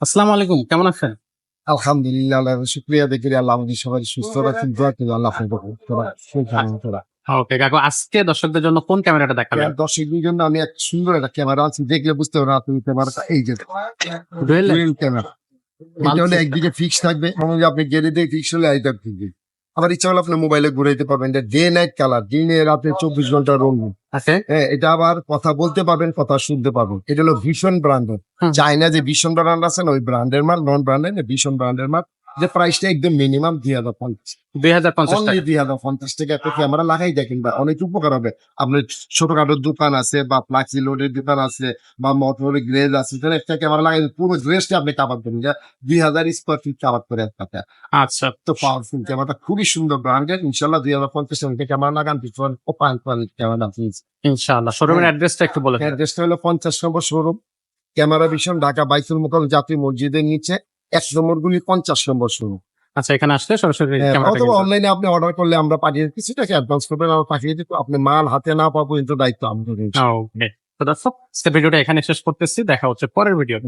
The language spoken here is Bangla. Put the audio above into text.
আসসালামু আলাইকুম কেমন আছেন? আলহামদুলিল্লাহ আল্লাহ শুক্রিয়া দেখি আল্লাহ আমাদের সবাই সুস্থ রাখেন দোয়া করি আল্লাহ ওকে কাকু আজকে দর্শকদের জন্য কোন ক্যামেরাটা দেখাবেন? দর্শকদের জন্য আমি এক সুন্দর একটা ক্যামেরা আছে দেখলে বুঝতে পারবেন আপনি ক্যামেরাটা এই যে ডুয়েল ক্যামেরা। এটা হলে একদিকে ফিক্স থাকবে আপনি গেলে দিয়ে ফিক্স হলে আইটার ফিক্স আবার ইচ্ছা হলে আপনি মোবাইলে ঘুরাইতে পারবেন। এটা ডে নাইট কালার দিনে রাতে চব্বিশ ঘণ্টা রঙিন আছে। হ্যাঁ এটা আবার কথা বলতে পারবেন কথা শুনতে পারবেন। এটা হলো ভীষণ ব্র্যান্ডের চাইনা যে ভীষণ ব্র্যান্ড আছে না ওই ব্র্যান্ডের মাল নন ব্র্যান্ডের ভীষণ ব্র্যান্ডের মাল যে প্রাইসটা একদম মিনিমাম দুই হাজার পঞ্চাশ। দুই হাজার পঞ্চাশ দুই হাজার পঞ্চাশ টাকা একটা ক্যামেরা লাগাই দেখেন বা অনেক উপকার হবে। আপনার ছোটখাটো দোকান আছে বা ফ্লাক্সি লোডের দোকান আছে বা মোটর গ্রেজ আছে তাহলে একটা ক্যামেরা লাগাই পুরো ড্রেসটা আপনি কাভার করেন যা দুই হাজার স্কোয়ার ফিট কাভার করে একটা আচ্ছা। তো পাওয়ারফুল ক্যামেরাটা খুবই সুন্দর ব্র্যান্ডের ইনশাল্লাহ দুই হাজার পঞ্চাশ টাকা ক্যামেরা লাগান পিছন ও পাঁচ ক্যামেরা প্লিজ ইনশাআল্লাহ। শোরুমের। অ্যাড্রেসটা একটু বলে অ্যাড্রেসটা হলো পঞ্চাশ নম্বর শোরুম ক্যামেরা ভীষণ ঢাকা বাইতুল মোকাম জাতীয় মসজিদের নিচে। এক নম্বর গুলি পঞ্চাশ নম্বর শুরু। আচ্ছা এখানে আসলে সরাসরি হ্যাঁ, অথবা অনলাইনে আপনি অর্ডার করলে আমরা পাঠিয়ে। কিছু টাকা অ্যাডভান্স করবেন আমরা পাঠিয়ে দিব আপনি মাল হাতে না পাবো কিন্তু দায়িত্ব আমাদের তো দর্শক ভিডিওটা এখানে শেষ করতেছি দেখা হচ্ছে পরের ভিডিও